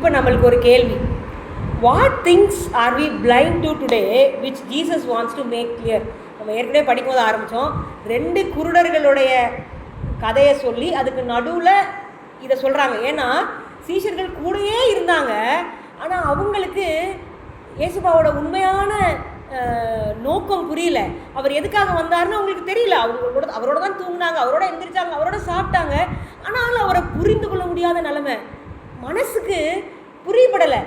இப்போ நம்மளுக்கு ஒரு கேள்வி. What things are we blind to today which Jesus wants to make clear நம்ம ஏற்கனவே படிக்கும்போது ஆரம்பித்தோம் ரெண்டு குருடர்களுடைய கதையை சொல்லி அதுக்கு நடுவில் இதை சொல்கிறாங்க ஏன்னா சீஷர்கள் கூடயே இருந்தாங்க. ஆனால் அவங்களுக்கு இயேசுபாவோட உண்மையான நோக்கம் புரியல. அவர் எதுக்காக வந்தாருன்னு அவங்களுக்கு தெரியல. அவங்களோட அவரோட தான் தூங்கினாங்க. அவரோட எந்திரிச்சாங்க. அவரோட சாப்பிட்டாங்க. ஆனாலும் அவரை புரிந்து கொள்ள முடியாத நிலமை. மனசுக்கு புரியப்படலை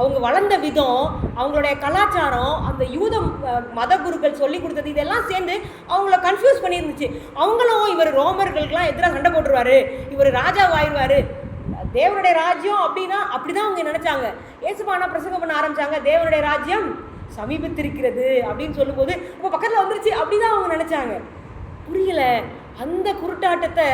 அவங்க வளர்ந்த விதம் அவங்களுடைய கலாச்சாரம் அந்த யூத மத குருக்கள் சொல்லி கொடுத்தது இதெல்லாம் சேர்ந்து அவங்கள கன்ஃபியூஸ் பண்ணியிருந்துச்சு அவங்களும் இவர் ரோமர்களுக்கெல்லாம் எதிராக சண்டை போட்டுருவாரு. இவர் ராஜாவாயிருவாரு தேவனுடைய ராஜ்யம் அப்படின்னா அப்படி தான் அவங்க நினச்சாங்க. ஏசுபானா பிரசங்கம் பண்ண ஆரம்பிச்சாங்க. தேவனுடைய ராஜ்யம் சமீபத்திருக்கிறது அப்படின்னு சொல்லும்போது இப்போ பக்கத்தில் வந்துருச்சு. அப்படிதான் அவங்க நினச்சாங்க. புரியல. அந்த குருட்டாட்டத்தை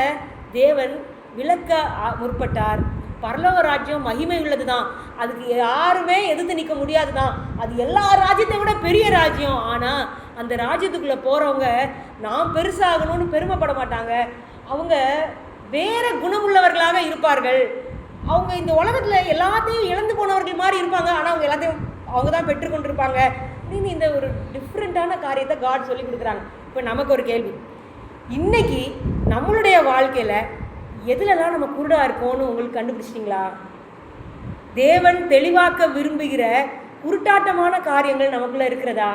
தேவன் விளக்க முற்பட்டார். பரலோக ராஜ்யம் மகிமை உள்ளது தான் அதுக்கு யாருமே எதிர்த்து நிற்க முடியாது தான் அது எல்லா ராஜ்யத்தை விட பெரிய ராஜ்யம். ஆனால் அந்த ராஜ்யத்துக்குள்ளே போகிறவங்க நான் பெருசாகணும்னு பெருமைப்பட மாட்டாங்க. அவங்க வேற குணமுள்ளவர்களாக இருப்பார்கள். அவங்க இந்த உலகத்தில் எல்லாத்தையும் இழந்து போனவர்கள் மாதிரி இருப்பாங்க. ஆனால் அவங்க எல்லாத்தையும் அவங்க தான் பெற்றுக்கொண்டிருப்பாங்க அப்படின்னு இந்த ஒரு டிஃப்ரெண்ட்டான காரியத்தை காட் சொல்லி கொடுக்குறாங்க. இப்போ நமக்கு ஒரு கேள்வி. இன்னைக்கு நம்மளுடைய வாழ்க்கையில் எதுலலாம் நம்ம குருடாக இருக்கோம்னு உங்களுக்கு கண்டுபிடிச்சிட்டிங்களா? தேவன் தெளிவாக்க விரும்புகிற குருட்டாட்டமான காரியங்கள் நமக்குள்ளே இருக்கிறதா?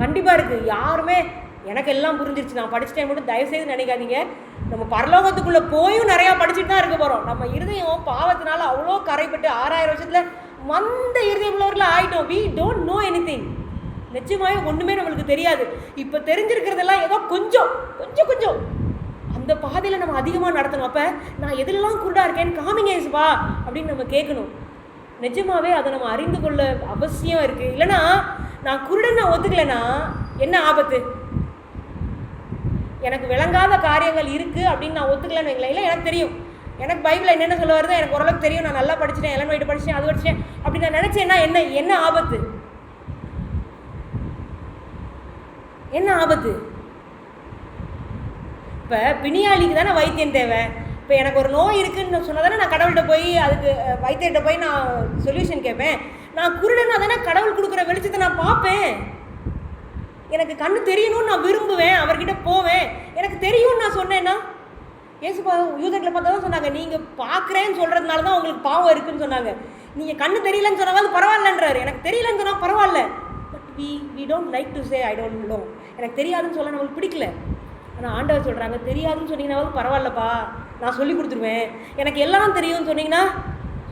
கண்டிப்பாக இருக்குது யாருமே எனக்கு எல்லாம் புரிஞ்சிருச்சு. நான் படிச்சிட்டேன் மட்டும் தயவுசெய்து நினைக்காதீங்க. நம்ம பரலோகத்துக்குள்ளே போயும் நிறையா படிச்சுட்டு தான் இருக்க போகிறோம் நம்ம இருதயம் பாவத்தினால அவ்வளோ கரைப்பட்டு ஆறாயிரம் வருஷத்தில் மந்த இருதயம் உள்ளவர்கள் ஆகிட்டோம் வி டோன்ட் நோ எனி நிச்சயமாவே ஒன்றுமே நம்மளுக்கு தெரியாது. இப்போ தெரிஞ்சிருக்கிறதெல்லாம் ஏதோ கொஞ்சம் கொஞ்சம் கொஞ்சம். அந்த பாதையில் நம்ம அதிகமாக நடத்தணும். அப்போ நான் எதிலெல்லாம் குருடாக இருக்கேன்னு காமிங்க இயேசுவா அப்படின்னு நம்ம கேட்கணும். நிஜமாவே அதை நம்ம அறிந்து கொள்ள அவசியம் இருக்குது இல்லைன்னா நான் குருடன் நான் ஒத்துக்கலைன்னா என்ன ஆபத்து? எனக்கு விளங்காத காரியங்கள் இருக்குது அப்படின்னு நான் ஒத்துக்கலன்னு வைங்களேன். இல்லை எனக்கு தெரியும். எனக்கு பைபிள் என்னென்ன சொல்ல வருதோ எனக்கு ஓரளவுக்கு தெரியும். நான் நல்லா படிச்சிட்டேன் எல்லாம் வைட்டு படிச்சிட்டேன் அது படிச்சிட்டேன் அப்படி நான் நினச்சேன்னா என்ன என்ன ஆபத்து? என்ன ஆபத்து? இப்போ பிணியாளிக்கு தானே வைத்தியம் தேவை? இப்போ எனக்கு ஒரு நோய் இருக்குதுன்னு சொன்னால் தானே நான் கடவுள்கிட்ட போய் அதுக்கு அஹ், வைத்தியர்கிட்ட போய் நான் சொல்யூஷன் கேட்பேன். நான் குருடனா தானே கடவுள் கொடுக்குற வெளிச்சத்தை நான் பார்ப்பேன். எனக்கு கண்ணு தெரியணும்னு நான் விரும்புவேன் அவர்கிட்ட போவேன். எனக்கு தெரியும்னு நான் சொன்னேன்னா ஏசுபா யூதர்களை பார்த்தா தான் சொன்னாங்க நீங்கள் பார்க்குறேன்னு சொல்கிறதுனால தான் உங்களுக்கு பாவம் இருக்குன்னு சொன்னாங்க. நீங்கள் கண்ணு தெரியலன்னு சொன்னாலும் பரவாயில்லன்றாரு. எனக்கு தெரியலன்னு சொன்னால் பரவாயில்ல. But we we don't like to say I don't know எனக்கு தெரியாதுன்னு சொல்ல நம்மளுக்கு பிடிக்கல. ஆனால் ஆண்டவர் சொல்கிறாங்க தெரியாதுன்னு சொன்னீங்கன்னாவது பரவாயில்லப்பா நான் சொல்லி கொடுத்துருவேன். எனக்கு எல்லாம் தெரியும்னு சொன்னீங்கன்னா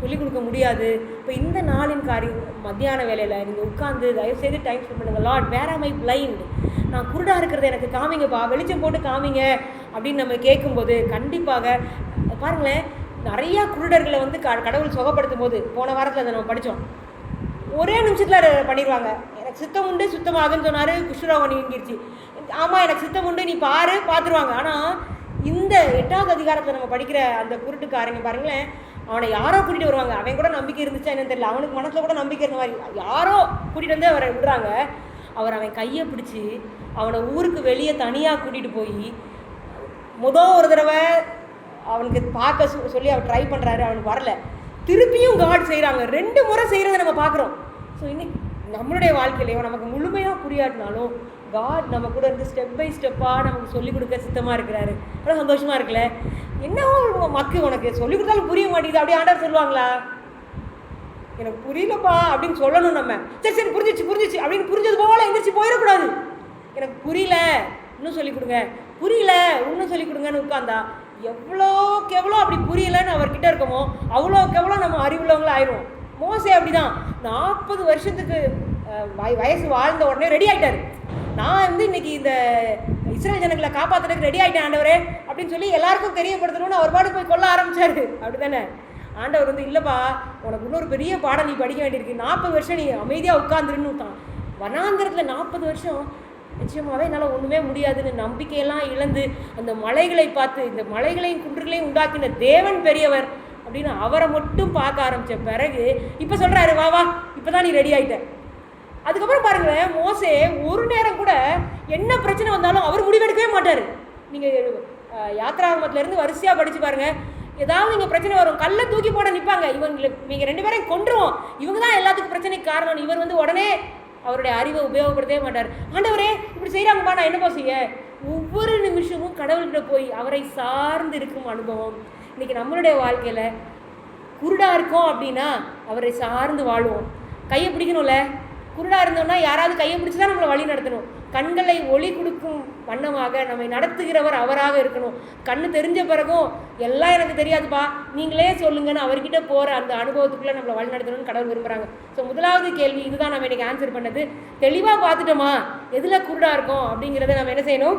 சொல்லிக் கொடுக்க முடியாது. இப்போ இந்த நாளின் காரியம் மத்தியான வேலையில் நீங்கள் உட்காந்து தயவுசெய்து டைம் ஸ்பெண்ட் பண்ணுங்கள் லாட் வேர் ஆம் பிளைண்ட் நான் குருடாக இருக்கிறத எனக்கு காமிங்கப்பா வெளிச்சம் போட்டு காமிங்க அப்படின்னு நம்ம கேட்கும்போது கண்டிப்பாக பாருங்களேன் நிறையா குருடர்களை வந்து க கடவுள் சுகப்படுத்தும் போது போன வாரத்தில் அதை நம்ம படித்தோம் ஒரே நிமிஷத்தில் பண்ணிடுவாங்க. எனக்கு சுத்தம் உண்டு சுத்தமாகுன்னு சொன்னார் குஷ்ரோகம் நீங்கிருச்சு. ஆமாம் எனக்கு சித்தம் உண்டு நீ பாரு பார்த்துருவாங்க ஆனால் இந்த எட்டாவது அதிகாரத்தில் நம்ம படிக்கிற அந்த குருட்டுக்காரங்க பாருங்களேன் அவனை யாரோ கூட்டிகிட்டு வருவாங்க. அவன் கூட நம்பிக்கை இருந்துச்சா என்னன்னு தெரியல. அவனுக்கு மனசில் கூட நம்பிக்கை இருந்த மாதிரி. யாரோ கூட்டிகிட்டு வந்து அவரை விடுறாங்க. அவர் அவன் கையை பிடிச்சி அவனை ஊருக்கு வெளியே தனியாக கூட்டிகிட்டு போய் முதல் ஒரு தடவை அவனுக்கு பார்க்க சொல்லி அவர் ட்ரை பண்ணுறாரு அவனுக்கு வரல. திருப்பியும் காட் செய்கிறாங்க ரெண்டு முறை செய்கிறத நம்ம பார்க்குறோம். ஸோ இன்னைக்கு நம்மளுடைய வாழ்க்கையிலையும் நமக்கு முழுமையாக புரியாட்டினாலும் காட் நம்ம கூட இருந்து ஸ்டெப் பை ஸ்டெப்பாக நமக்கு சொல்லிக் கொடுக்க சித்தமாக இருக்கிறாரு. அவ்வளோ சந்தோஷமாக இருக்குல்ல? என்னவோ மக்கு உனக்கு சொல்லிக் கொடுத்தாலும் புரிய மாட்டேங்குது. அப்படியே ஆண்டவர் சொல்லுவாங்களா? எனக்கு புரியலப்பா அப்படின்னு சொல்லணும் நம்ம. சரி சரி புரிஞ்சிச்சு புரிஞ்சிச்சு அப்படின்னு புரிஞ்சது போல எந்திரிச்சு போயிடக்கூடாது. எனக்கு புரியல. இன்னும் சொல்லிக் கொடுங்க. புரியல. இன்னும் சொல்லிக் கொடுங்கன்னு உட்காந்தா எவ்வளோக்கு எவ்வளோ அப்படி புரியலன்னு அவர்கிட்ட இருக்கோமோ அவ்வளோக்கு எவ்வளோ நம்ம அறிவுள்ளவங்களும் ஆயிடுவோம். மோசே அப்படிதான். நாற்பது வருஷத்துக்கு வய- வயசு வாழ்ந்த உடனே ரெடி ஆகிட்டாரு நான் வந்து இன்னைக்கு இந்த இஸ்ரேல் ஜனங்களை காப்பாத்துறதுக்கு ரெடி ஆகிட்டேன் ஆண்டவரே அப்படின்னு சொல்லி எல்லாருக்கும் தெரியப்படுத்தணும்னு அவர் பாட்டு போய் கொல்ல ஆரம்பிச்சாரு. அப்படிதானே ஆண்டவர் வந்து இல்லைப்பா உனக்கு இன்னொரு பெரிய பாடம் நீ படிக்க வேண்டியிருக்கு. நாற்பது வருஷம் நீ அமைதியாக உட்காந்துருன்னு தான் வனாந்திரத்தில் நாற்பது வருஷம் நிச்சயமாகவே என்னால் ஒன்றுமே முடியாதுன்னு நம்பிக்கையெல்லாம் இழந்து அந்த மலைகளை பார்த்து இந்த மலைகளையும் குன்றுகளையும் உண்டாக்கின தேவன் பெரியவர் அப்படின்னு அவரை மட்டும் பார்க்க ஆரம்பித்த பிறகு இப்போ சொல்கிறாரு வா வா இப்போ தான் நீ ரெடி ஆகிட்ட அதுக்கப்புறம் பாருங்களேன் மோசே ஒரு நேரம் கூட என்ன பிரச்சனை வந்தாலும் அவர் முடிவெடுக்கவே மாட்டார். நீங்கள் யாத்ராகமத்துலேருந்து வரிசையாக படித்து பாருங்க. ஏதாவது இங்கே பிரச்சனை வரும் கல்லை தூக்கி போட நிற்பாங்க இவங்களுக்கு நீங்கள் ரெண்டு பேரையும் கொன்றுவோம் இவங்க தான் எல்லாத்துக்கும் பிரச்சனைக்கு காரணம். இவர் வந்து உடனே அவருடைய அறிவை உபயோகப்படுத்தவே மாட்டார். ஆண்டவரே இப்படி செய்கிறாங்கப்பா நான் என்னப்பா செய்ய? ஒவ்வொரு நிமிஷமும் கடவுள்கிட்ட போய் அவரை சார்ந்து இருக்கும் அனுபவம். இன்றைக்கி நம்மளுடைய வாழ்க்கையில் குருடாக இருக்கோம் அப்படின்னா அவரை சார்ந்து வாழ்வோம். கையை பிடிக்கணும்ல? குருடாக இருந்தோம்னா யாராவது கையை பிடிச்சி தான் நம்மளை வழி நடத்தணும். கண்களை ஒளி கொடுக்கும் வண்ணமாக நம்மை நடத்துகிறவர் அவராக இருக்கணும். கண்ணு தெரிஞ்ச பிறகும் எல்லாம் எனக்கு தெரியாதுப்பா. நீங்களே சொல்லுங்கன்னு அவர்கிட்ட போகிற அந்த அனுபவத்துக்குள்ளே நம்மளை வழி நடத்தணும்னு கடவுள் விரும்புகிறாங்க ஸோ முதலாவது கேள்வி இதுதான் நம்ம இன்றைக்கி ஆன்சர் பண்ணது. தெளிவாக பார்த்துட்டோமா? எதில் குருடாக இருக்கோம் அப்படிங்கிறத நம்ம என்ன செய்யணும்?